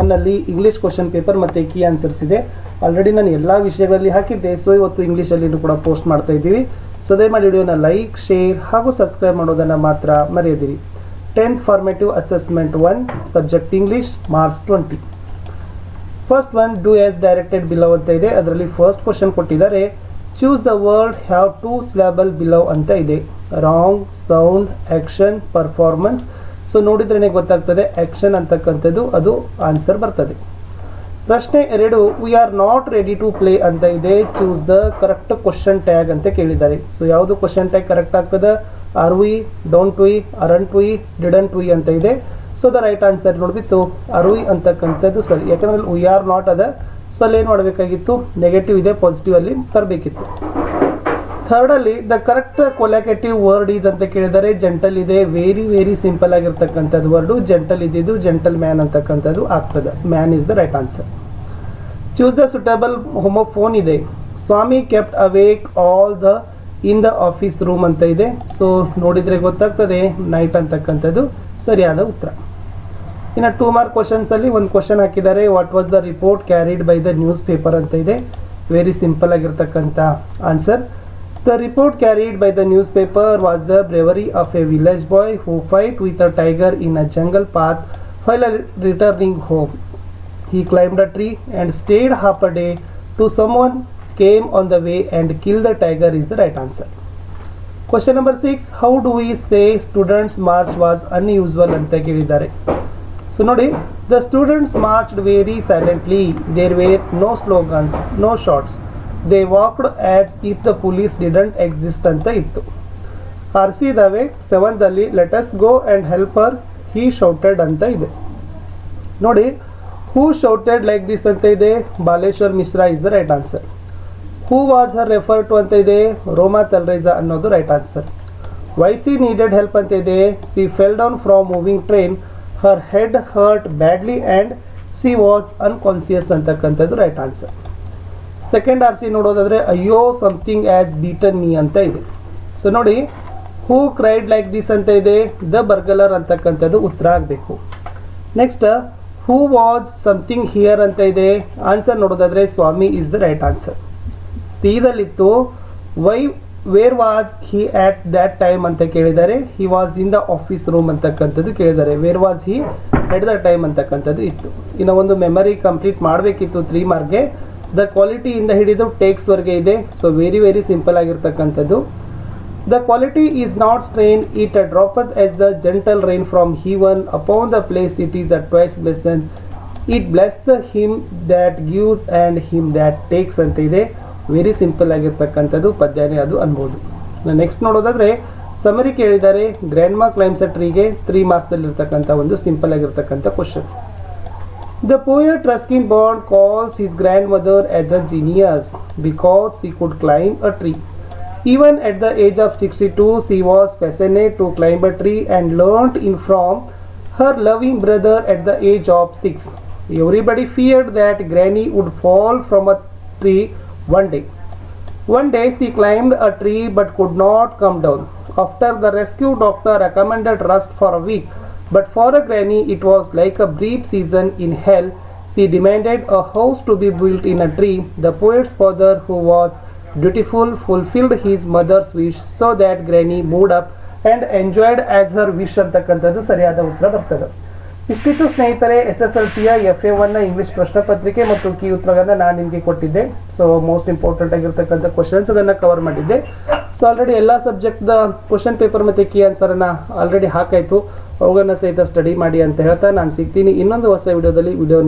ಒನ್ನಲ್ಲಿ English question paper ಮತ್ತು key answers ಇದೆ. ಆಲ್ರೆಡಿ ನಾನು ಎಲ್ಲ ವಿಷಯಗಳಲ್ಲಿ ಹಾಕಿದ್ದೆ ಸೊ ಇವತ್ತು ಇಂಗ್ಲೀಷಲ್ಲಿ ಕೂಡ ಪೋಸ್ಟ್ ಮಾಡ್ತಾ ಇದ್ದೀವಿ. ಸೊ ದಯಮಾಡಿ ವಿಡಿಯೋನ ಲೈಕ್ ಶೇರ್ ಹಾಗೂ ಸಬ್ಸ್ಕ್ರೈಬ್ ಮಾಡೋದನ್ನು ಮಾತ್ರ ಮರೆಯದಿರಿ. Tenth formative assessment one subject English marks twenty first one do as directed below ಅಂತ ಇದೆ. ಅದರಲ್ಲಿ ಫಸ್ಟ್ ಕ್ವಶನ್ ಕೊಟ್ಟಿದ್ದಾರೆ. Choose the word have two syllable below ಅಂತ ಇದೆ. Wrong sound action performance so ನೋಡಿದ್ರೇ ಗೊತ್ತಾಗ್ತದೆ ಆಕ್ಷನ್ ಅಂತಕ್ಕಂಥದ್ದು, ಅದು ಆನ್ಸರ್ ಬರ್ತದೆ. ಪ್ರಶ್ನೆ ಎರಡು we are not ready to play ಅಂತ ಇದೆ. Choose the correct question tag ಅಂತ ಕೇಳಿದ್ದಾರೆ. ಸೊ ಯಾವುದು ಕ್ವಶನ್ ಟ್ಯಾಗ್ ಕರೆಕ್ಟ್ ಆಗ್ತದೆ? Are we don't we aren't we didn't we ಅಂತ ಇದೆ. ಸೊ ದ ರೈಟ್ ಆನ್ಸರ್ ನೋಡ್ಬಿಟ್ಟು ವಿ ಅಂತಕ್ಕಂಥದ್ದು ಸರಿ. ಯಾಕಂದ್ರೆ ವಿ ಆರ್ ನಾಟ್ ಅದ. ಸೊ ಅಲ್ಲಿ ಏನು ಮಾಡಬೇಕಾಗಿತ್ತು? ನೆಗೆಟಿವ್ ಇದೆ ಪಾಸಿಟಿವ್ ಅಲ್ಲಿ ತರಬೇಕಿತ್ತು. ಥರ್ಡ್ ಅಲ್ಲಿ the correct collective word is ಅಂತ ಕೇಳಿದರೆ, ಜೆಂಟಲ್ ಇದೆ, ವೆರಿ ವೆರಿ ಸಿಂಪಲ್ ಆಗಿರ್ತಕ್ಕಂಥದ್ದು ವರ್ಡು, ಜೆಂಟಲ್ ಇದ್ದಿದ್ದು ಜೆಂಟಲ್ ಮ್ಯಾನ್ ಅಂತಕ್ಕಂಥದ್ದು ಆಗ್ತದೆ. Man is the right answer. Choose the suitable homophone ಇದೆ. Swami kept awake all the in the office room ಅಂತ ಇದೆ. ಸೊ, ನೋಡಿದ್ರೆ ಗೊತ್ತಾಗ್ತದೆ, ನೈಟ್ ಅಂತಕ್ಕಂಥದ್ದು ಸರಿಯಾದ ಉತ್ತರ. ಇನ್ನು ಟೂ ಮಾರ್ಕ್ ಕ್ವಶನ್ಸ್ ಅಲ್ಲಿ ಒಂದು ಕ್ವಶನ್ ಹಾಕಿದ್ದಾರೆ. What was the report carried by the news paper ಅಂತ ಇದೆ. ವೆರಿ ಸಿಂಪಲ್ ಆಗಿರ್ತಕ್ಕಂಥ answer. The report carried by the newspaper was the bravery of a village boy who fight with a tiger in a jungle path while returning home He climbed a tree and stayed half a day to someone came on the way and killed the tiger is the right answer. Question number 6 How do we say students march was unusual ಅಂತ ಕೇಳಿದ್ದಾರೆ so ನೋಡಿ the students marched very silently there were no slogans no shouts they walked as if the police didn't exist ಅಂತ ಇತ್ತು. R C ದವೆ ಸೆವೆಂತಲ್ಲಿ let's go and help her shouted ಅಂತ ಇದೆ. ನೋಡಿ who shouted like this ಅಂತ ಇದೆ? Baleshwar Mishra is the right answer who was her refer to ಅಂತ ಇದೆ? ರೋಮಾ ತಲ್ರೈಜಾ ಅನ್ನೋದು right answer why she needed help ಅಂತ ಇದೆ? She fell down from moving train her head hurt badly and she was unconscious ಅಂತಕ್ಕಂಥದ್ದು right answer second R C ನೋಡೋದಾದ್ರೆ, ಅಯ್ಯೋ something as beaten me ಅಂತ ಇದೆ. ಸೊ ನೋಡಿ ಹೂ ಕ್ರೈಡ್ ಲೈಕ್ ದಿಸ್ ಅಂತ ಇದೆ? ದ ಬರ್ಗಲರ್ ಅಂತಕ್ಕಂಥದ್ದು ಉತ್ತರ ಆಗಬೇಕು. Next who was something here ಅಂತ ಇದೆ. ಆನ್ಸರ್ ನೋಡೋದಾದ್ರೆ Swami is the right answer ಸೀದಲ್ಲಿತ್ತು why where was he at that time ಅಂತ ಕೇಳಿದ್ದಾರೆ he was in the office room ಅಂತಕ್ಕಂಥದ್ದು ಕೇಳಿದ್ದಾರೆ where was he at the time ಅಂತಕ್ಕಂಥದ್ದು ಇತ್ತು. ಇನ್ನು ಒಂದು ಮೆಮರಿ ಕಂಪ್ಲೀಟ್ ಮಾಡಬೇಕಿತ್ತು ತ್ರೀ ಮಾರ್ಕ್ಗೆ. ದ ಕ್ವಾಲಿಟಿಯಿಂದ ಹಿಡಿದು ಟೇಕ್ಸ್ವರೆಗೆ ಇದೆ. ಸೊ ವೆರಿ ವೆರಿ ಸಿಂಪಲ್ ಆಗಿರ್ತಕ್ಕಂಥದ್ದು. The quality is not strain it a droppeth as the gentle rain from heaven upon the place it is a twice blessed it bless the him that gives and him that takes ಅಂತ ಇದೆ. Very simple ಆಗಿರ್ತಕ್ಕಂಥದ್ದು. ಪದ್ಯಾನೇ ಅದು ಅನ್ಬೋದು. ನಾನು next ನೋಡೋದಾದರೆ summary ಕೇಳಿದ್ದಾರೆ. Grand mark limes ಟ್ರೀಗೆ three ಮಾರ್ಕ್ಸ್ದಲ್ಲಿರ್ತಕ್ಕಂಥ ಒಂದು ಸಿಂಪಲ್ ಆಗಿರ್ತಕ್ಕಂಥ question The poet Ruskin Bond calls his grandmother as a genius because she could climb a tree. Even at the age of 62, she was fascinated to climb a tree and learnt in from her loving brother at the age of 6. Everybody feared that Granny would fall from a tree one day. One day she climbed a tree but could not come down. After the rescue doctor recommended rest for a week, but for a granny it was like a brief season in hell. She demanded a house to be built in a tree. The poet's father, who was dutiful, fulfilled his mother's wish so that granny moved up and enjoyed as her wish ಅಂತಕ್ಕಂಥದ್ದು ಸರಿಯಾದ ಉತ್ತರ ಬರ್ತದೆ ಇಷ್ಟಿತ್ತು ಸ್ನೇಹಿತರೆ S S L ಸಿಯ F A ಒನ್ನ English ಪ್ರಶ್ನೆ ಪತ್ರಿಕೆ ಮತ್ತು ಕೀ ಉತ್ತರಗಳನ್ನು ನಾನು ನಿಮಗೆ ಕೊಟ್ಟಿದ್ದೆ ಸೊ ಮೋಸ್ಟ್ ಇಂಪಾರ್ಟೆಂಟ್ ಆಗಿರ್ತಕ್ಕಂಥ ಕ್ವಶನ್ಸ್ ಅದನ್ನು ಕವರ್ ಮಾಡಿದ್ದೆ ಸೊ ಆಲ್ರೆಡಿ ಎಲ್ಲ ಸಬ್ಜೆಕ್ಟ್ದ ಕ್ವಶನ್ ಪೇಪರ್ ಮತ್ತು ಕೀ ಆನ್ಸರನ್ನು ಆಲ್ರೆಡಿ ಹಾಕಾಯ್ತು ಅವುಗಳನ್ನ ಸಹಿತ ಸ್ಟಡಿ ಮಾಡಿ ಅಂತ ಹೇಳ್ತಾ ನಾನು ಸಿಗ್ತೀನಿ. ಇನ್ನೊಂದು ಹೊಸ ವಿಡಿಯೋದಲ್ಲಿ ವಿಡಿಯೋನ